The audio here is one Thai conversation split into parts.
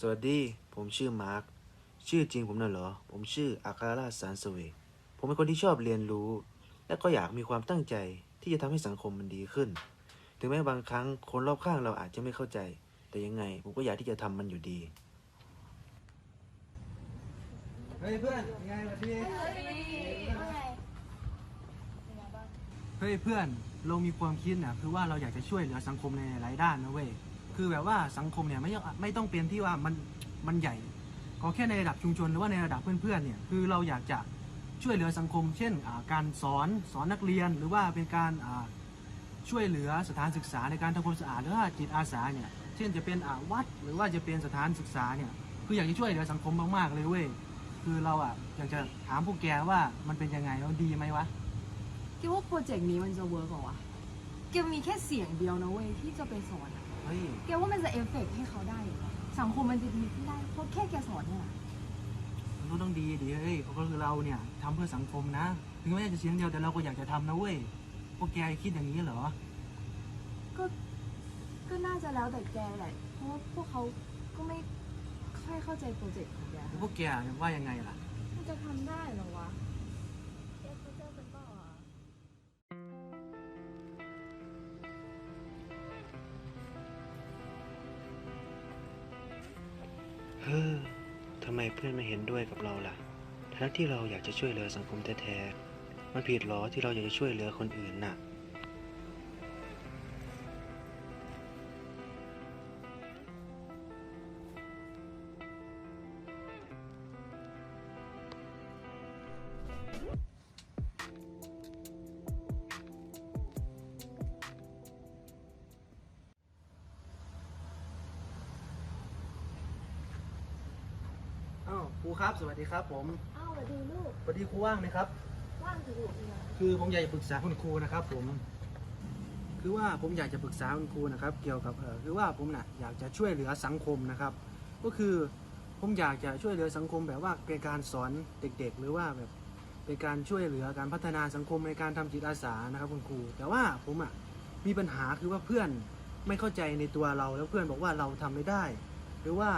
สวัสดี ผมชื่อมาร์ค ชื่อจริงผมน่ะเหรอ ผมชื่ออาคาราสารสเวกผมเป็นคนที่ชอบเรียนรู้ และก็อยากมีความตั้งใจที่จะทำให้สังคมมันดีขึ้น ถึงแม้บางครั้งคนรอบข้างเราอาจจะไม่เข้าใจ แต่ยังไง ผมก็อยากที่จะทำมันอยู่ดี เฮ้ยเพื่อนยังไงสวัสดีเฮ้ยเพื่อน เรามีความคิดนะคือว่าเราอยากจะช่วยเหลือสังคมในหลายด้านนะเว้ย คือแบบว่าสังคมเนี่ยไม่ต้องไม่ต้องเป็นที่ว่ามันมันใหญ่ก็แค่ในระดับชุมชนหรือว่าในระดับเพื่อนๆเนี่ยคือเราอยากจะช่วยเหลือสังคม เช่นการสอนสอนนักเรียน หรือว่าเป็นการช่วยเหลือสถานศึกษาในการทำความสะอาดหรือว่าจิตอาสาเนี่ยเช่นจะเป็นวัดหรือว่าจะเป็นสถานศึกษาเนี่ยคืออยากจะช่วยเหลือสังคมมากๆเลยเว้ยคือเราอะอยากจะถามพวกแกว่ามันเป็นยังไงแล้วดีไหมวะคิดว่าโปรเจกต์นี้มันจะเวิร์กเหรอวะแกมีแค่เสียงเดียวนะเว้ยที่จะไปสอนอะ เฮ้ยแกว่ามันจะเอฟเฟกต์ให้เขาได้เหรอสังคมมันจะดีขึ้นได้เพราะแค่แกสอนเนี่ยนะมันก็ต้องดีดีเฮ้ยก็คือเราเนี่ยทำเพื่อสังคมนะ ถึงแม้จะเสียงเดียวแต่เราก็อยากจะทำนะเว้ยพวกแกคิดอย่างนี้เหรอ ก็ ก็น่าจะแล้วแต่แกแหละ เพราะว่าพวกเขาก็ไม่ค่อยเข้าใจโปรเจกต์ของแกพวกแกว่ายังไงล่ะ มันจะทำได้เหรอวะ เฮ้อทำไมเพื่อนไม่เห็นด้วยกับเราล่ะ ทั้งที่เราอยากจะช่วยเหลือสังคมแท้ๆ มันผิดหรอที่เราอยากจะช่วยเหลือคนอื่นน่ะ ครูครับ สวัสดีครับ ผมอ้าวสวัสดีลูกสวัสดีครูว่างไหมครับ ว่างถือลูกเนี่ยคือผมอยากจะปรึกษาคุณครูนะครับ ผม คือว่าผมอยากจะปรึกษาคุณครูนะครับ เกี่ยวกับเออคือว่าผมน่ะอยากจะช่วยเหลือสังคมนะครับ ก็คือผมอยากจะช่วยเหลือสังคมแบบว่าเป็นการสอนเด็ก ๆ หรือว่าแบบเป็นการช่วยเหลือการพัฒนาสังคมในการทำจิตอาสานะครับ คุณครู แต่ว่าผมอะมีปัญหาคือว่าเพื่อนไม่เข้าใจในตัวเราแล้วเพื่อนบอกว่าเราทำไม่ได้ หรือว่า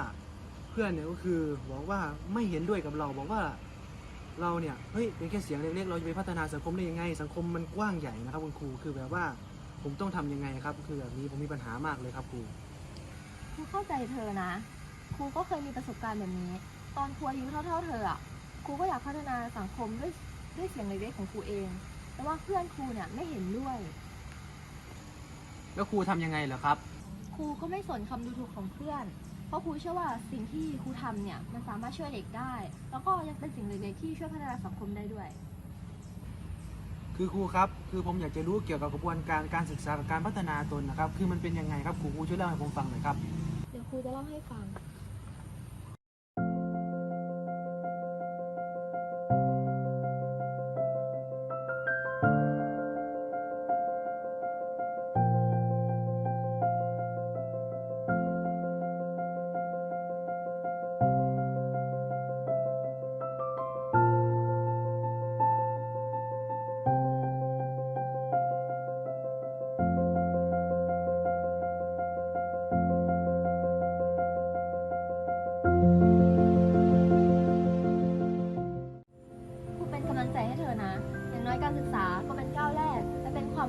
เพื่อนเนี่ยก็คือบอกว่าไม่เห็นด้วยกับเราบอกว่าเราเนี่ยเฮ้ยเป็นแค่เสียงเล็กๆเราจะไปพัฒนาสังคมได้ยังไง สังคมมันกว้างใหญ่นะครับคุณครูคือแบบว่าผมต้องทำยังไงครับ คือแบบนี้ผมมีปัญหามากเลยครับครูครูเข้าใจเธอนะ ครูก็เคยมีประสบการณ์แบบนี้ ตอนครูอายุเท่าๆเธออะครูก็อยากพัฒนาสังคมด้วยด้วยเสียงเล็กๆของครูเอง แต่ว่าเพื่อนครูเนี่ยไม่เห็นด้วย แล้วครูทำยังไงเหรอครับ ครูก็ไม่สนคำดูถูกของเพื่อน เพราะครูเชื่อว่าสิ่งที่ครูทำเนี่ยมันสามารถช่วยเด็กได้ แล้วก็ยังเป็นสิ่งเล็กๆที่ช่วยพัฒนาสังคมได้ด้วย คือครูครับ คือผมอยากจะรู้เกี่ยวกับกระบวนการการศึกษากับการพัฒนาตนนะครับ คือมันเป็นยังไงครับครูครูช่วยเล่าให้ผมฟังหน่อยครับ เดี๋ยวครูจะเล่าให้ฟัง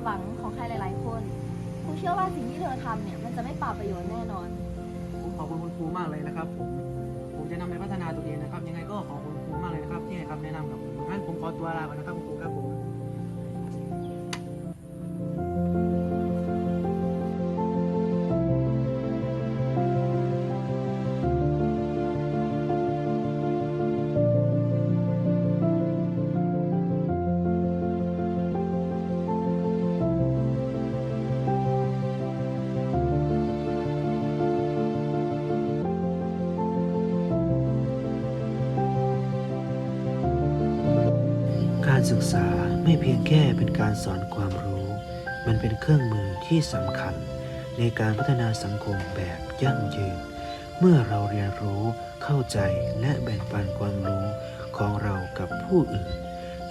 ความหวังของใครหลาย ๆ คนครูเชื่อว่าสิ่งที่เธอทำเนี่ยมันจะไม่เปล่าประโยชน์แน่นอน ผมขอบคุณคุณครูมากเลยนะครับ ผมผมจะนำไปพัฒนาตัวเองนะครับ ยังไงก็ขอบคุณครูมากเลยนะครับ ที่ให้คำแนะนำกับผมงั้นผมขอตัวลาไปนะครับคุณครูครับผม ศึกษาไม่เพียงแค่เป็นการสอนความรู้ มันเป็นเครื่องมือที่สำคัญ ในการพัฒนาสังคมแบบยั่งยืน เมื่อเราเรียนรู้เข้าใจและแบ่งปันความรู้ของเรากับผู้อื่น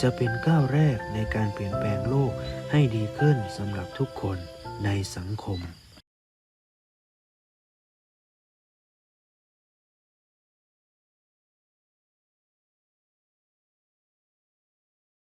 จะเป็นก้าวแรกในการเปลี่ยนแปลงโลกให้ดีขึ้นสำหรับทุกคนในสังคม